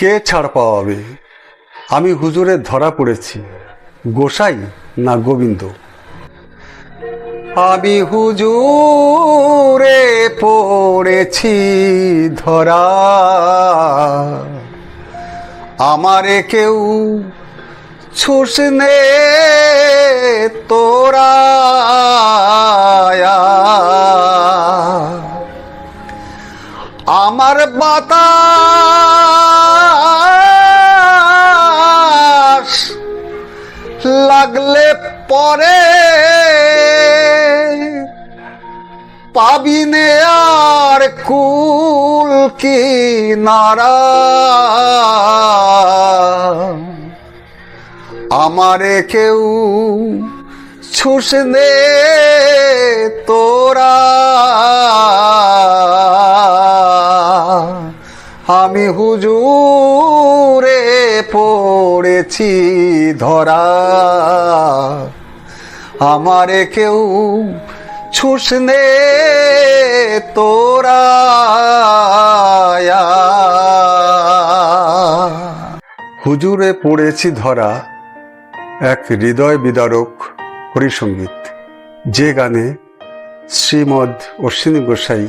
কে ছাড় পাওয়াবে? আমি হুজুরের ধরা পড়েছি, গোসাই না গোবিন্দ? আমি হুজুরে পড়েছি ধরা। আমারে কেউ ছুসনে তোরা আমার বাতাস লাগলে পরে পাবিনে আর কুল কি নারা। আমারে কেউ ছুসনে তোরা। আমি হুজুরে পড়েছি ধরা। আমারে কেউ ছুসনে তোরা হুজুরে পড়েছি ধরা, এক হৃদয় বিদারক হরিসঙ্গীত। যে গানে শ্রীমদ অশ্বিনী গোসাই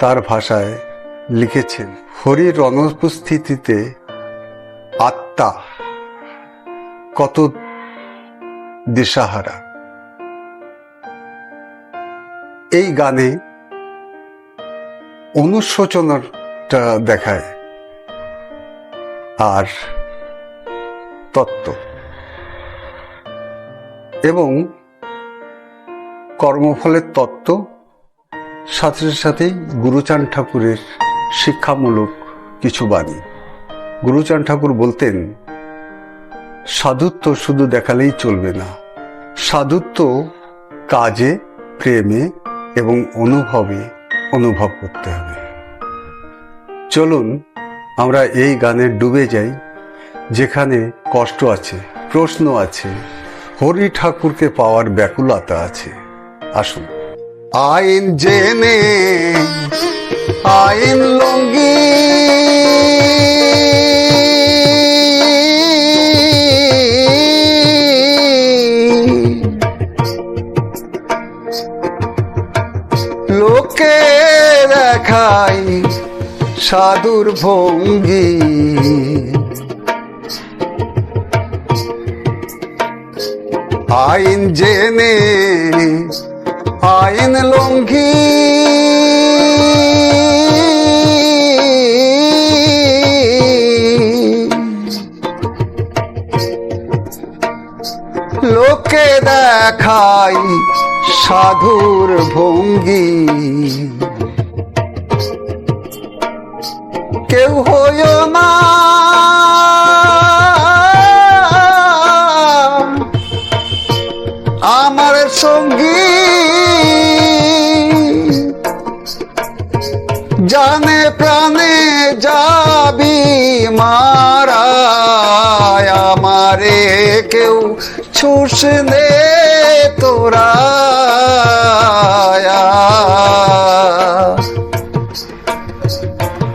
তার ভাষায় লিখেছেন। হরির অনুপস্থিতিতে আত্মা কত দিশাহারা। এই গানে অনুশোচনাটা দেখায় আর তত্ত্ব এবং কর্মফলের তত্ত্ব, সাথে সাথেই গুরুচান ঠাকুরের শিক্ষামূলক কিছু বাণী। গুরুচান ঠাকুর বলতেন, সাধুত্ব শুধু দেখালেই চলবে না। সাধুত্ব কাজে, প্রেমে এবং অনুভবে অনুভব করতে হবে। চলুন, আমরা এই গানে ডুবে যাই, যেখানে কষ্ট আছে, প্রশ্ন আছে, হরি ঠাকুরকে পাওয়ার ব্যাকুলতা আছে। আসুন। আইন জেনে, আইন লঙ্গি সাধুর ভঙ্গি। আইন জেনে আইন লঙ্ঘি। লোকে দেখাই সাধুর ভঙ্গি। জানে প্রাণে যাবি মারা আমারে কেউ ছুসনে তোরা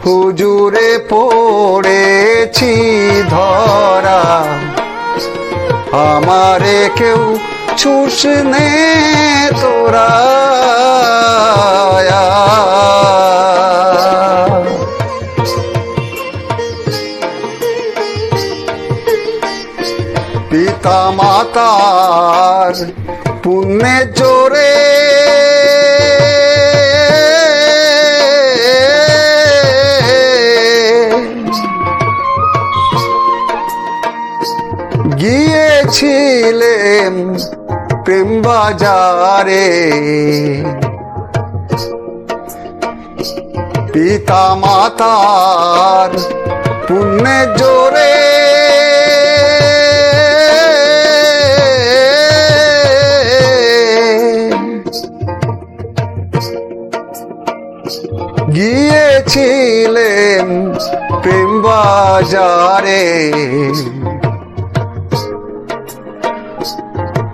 হুজুরে পড়েছি ধরা আমারে কেউ ছুসনে তোরা পিতা মাতার পুণ্যের জোরে বাজারে পিতা মাতার পুণ্যে জোরে। গিয়েছিলেন প্রেম বাজারে।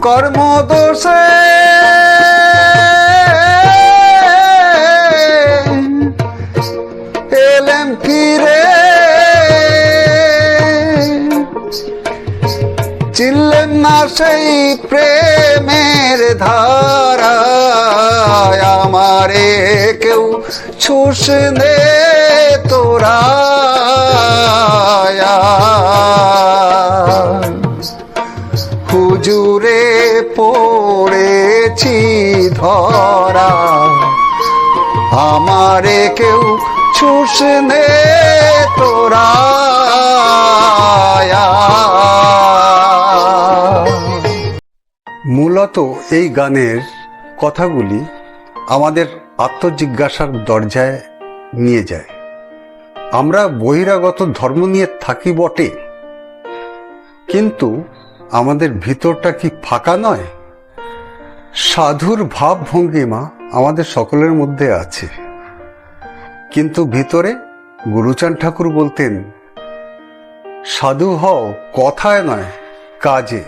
কর্ম কর্মদোষে এলেম রে? চিল্লেন না সেই প্রেমের ধারা আমারে কেউ ছুস দে তোরা পড়েছি ধরা। আমারে কেউ ছুস নে তোরা। মূলত এই গানের কথাগুলি আমাদের আত্মজিজ্ঞাসার দরজায় নিয়ে যায়। আমরা বহিরাগত ধর্ম নিয়ে থাকি বটে, কিন্তু আমাদের ভিতরটা কি ফাঁকা নয়? সাধুর ভাব ভঙ্গিমা আমাদের সকলের মধ্যে আছে। কিন্তু ভিতরে গুরুচান ঠাকুর বলতেন, সাধু হও, কথায় নয়, কাজে।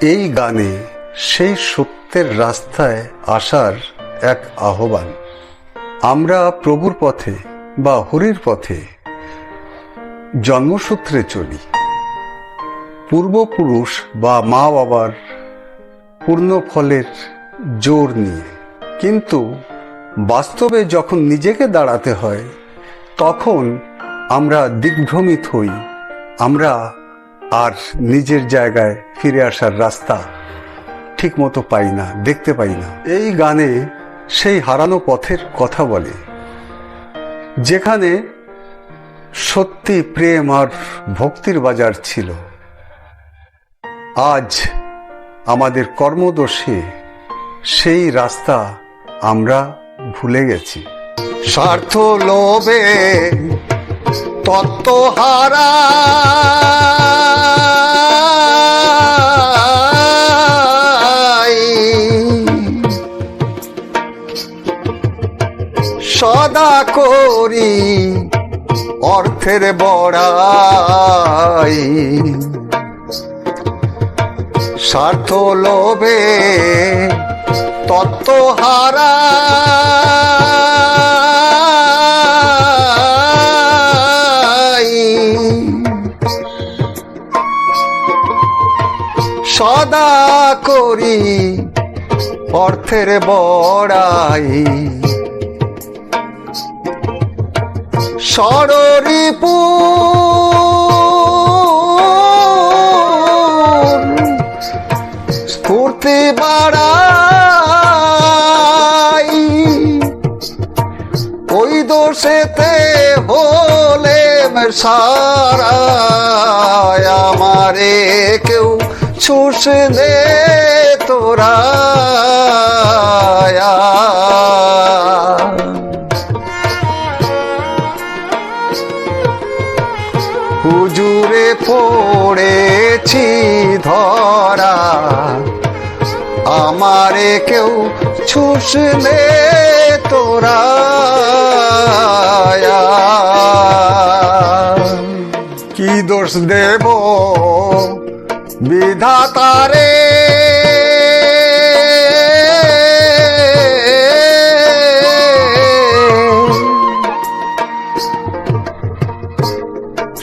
এই গানে সেই সত্যের রাস্তায় আসার এক আহ্বান। আমরা প্রভুর পথে বা হরির পথে জন্মসূত্রে চলি। পূর্বপুরুষ বা মা বাবার পূর্ণ ফলের জোর নিয়ে। কিন্তু বাস্তবে যখন নিজেকে দাঁড়াতে হয়, তখন আমরা দিগ্ভ্রমিত হই। আমরা আর নিজের জায়গায় ফিরে আসার রাস্তা ঠিক মতো পাই না, দেখতে পাই না। এই গানে সেই হারানো পথের কথা বলে, যেখানে সত্যি প্রেম আর ভক্তির বাজার ছিল। আজ আমাদের কর্মদোষে সেই রাস্তা আমরা ভুলে গেছি। স্বার্থ লোভে তত্ত্ব হারা। সদা করি অর্থের বড়াই। স্বার্থ লোভে তত্ত্ব হারা। সদা করি অর্থের বড়াই। সররিপু স্ফূর্তি বাড়াই। ওই দোষেতে হলে সারা আমারে কেউ ছুস দে তোরা। হুজুরে পড়েছি আমারে কেউ ছুসলে তোরা কি দোষ দেব বিধাতারে?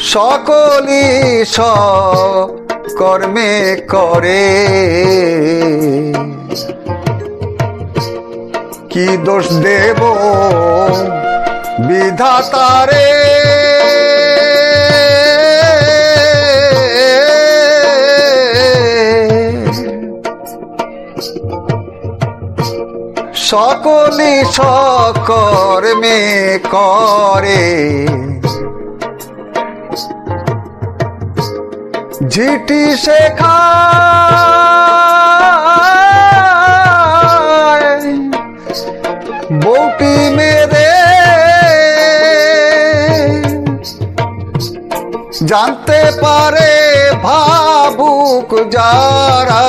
সকলি স কর্মে করে। কি দোষ দেব? বিধাতারে। সকলি সকর্মে করে। ঝিটি শেখা পারে ভাবুক যারা,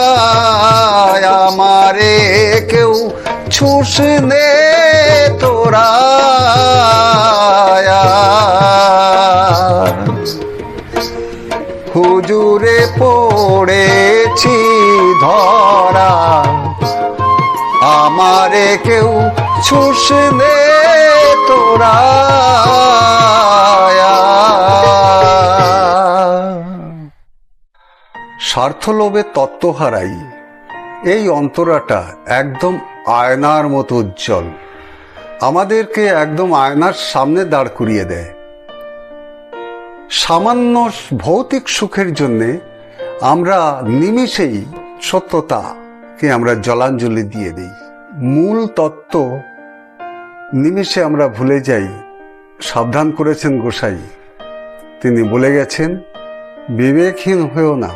আমারে কেউ ছুস নে তোরা। হুজুরে পড়েছি ধরা, আমারে কেউ ছুস নে তোরা। স্বার্থলোভে তত্ত্ব হারাই। এই অন্তরাটা একদম আয়নার মতো উজ্জ্বল। আমাদেরকে একদম আয়নার সামনে দাঁড় করিয়ে দেয়। সামান্য ভৌতিক সুখের জন্যে আমরা নিমিষেই সত্যতাকে আমরা জলাঞ্জলি দিয়ে দিই। মূল তত্ত্ব নিমিষে আমরা ভুলে যাই। সাবধান করেছেন গোসাই। তিনি বলে গেছেন, বিবেকহীন হয়েও না।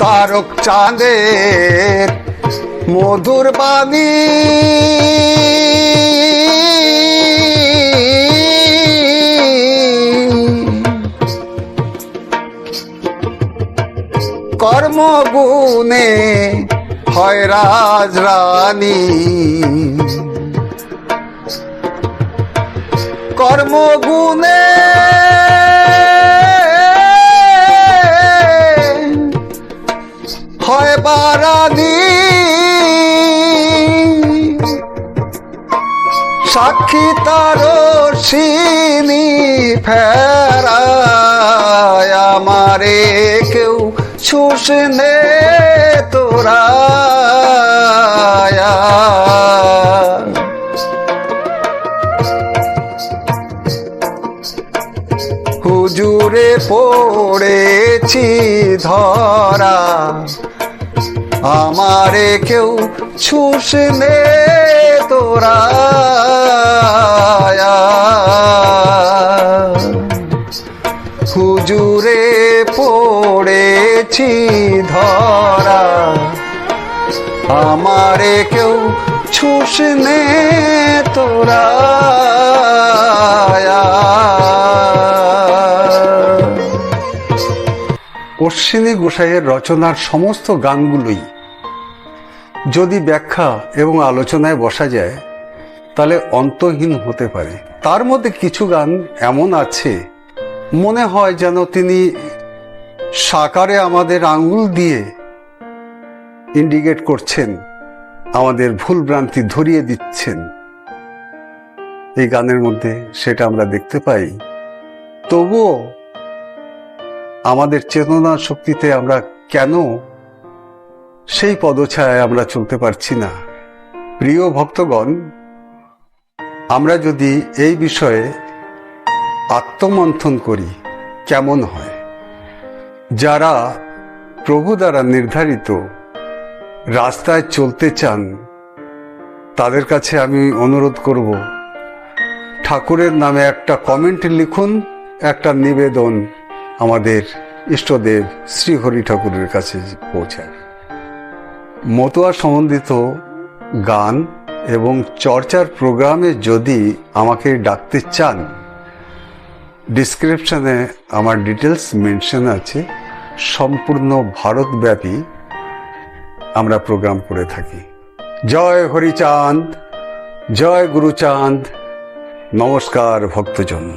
তারক চাঁদের মধুর বাণী। কর্মগুণে হয় রাজ রানী কর্মগুণে হয় সাক্ষী তার সিনি ফেরায় আমারে কেউ শুষনে তোরা হুজুরে পড়েছি ধরা আমারে কেউ ছুস নে তোরা হুজুরে পড়েছি ধরা। আমারে কেউ ছুস নে তোরা। অশ্বিনী গোসাইয়ের রচনার সমস্ত গানগুলোই যদি ব্যাখ্যা এবং আলোচনায় বসা যায়, তাহলে অন্তহীন হতে পারে। তার মধ্যে কিছু গান এমন আছে, মনে হয় যেন তিনি সাকারে আমাদের আঙ্গুল দিয়ে ইন্ডিকেট করছেন, আমাদের ভুল ভ্রান্তি ধরিয়ে দিচ্ছেন। এই গানের মধ্যে সেটা আমরা দেখতে পাই। তবুও আমাদের চেতনা শক্তিতে আমরা কেন সেই পদছায় আমরা চলতে পারছি না? প্রিয় ভক্তগণ, আমরা যদি এই বিষয়ে আত্মমন্থন করি, কেমন হয়? যারা প্রভু দ্বারা নির্ধারিত রাস্তায় চলতে চান, তাদের কাছে আমি অনুরোধ করব, ঠাকুরের নামে একটা কমেন্ট লিখুন, একটা নিবেদন আমাদের ইষ্টদেব শ্রীহরি ঠাকুরের কাছে পৌঁছায়। মতোয়া সম্বন্ধিত গান এবং চর্চার প্রোগ্রামে যদি আমাকে ডাকতে চান, ডিসক্রিপশনে আমার ডিটেলস মেনশন আছে। সম্পূর্ণ ভারতব্যাপী আমরা প্রোগ্রাম করে থাকি। জয় হরিচাঁদ, জয় গুরুচাঁদ। নমস্কার ভক্তজন।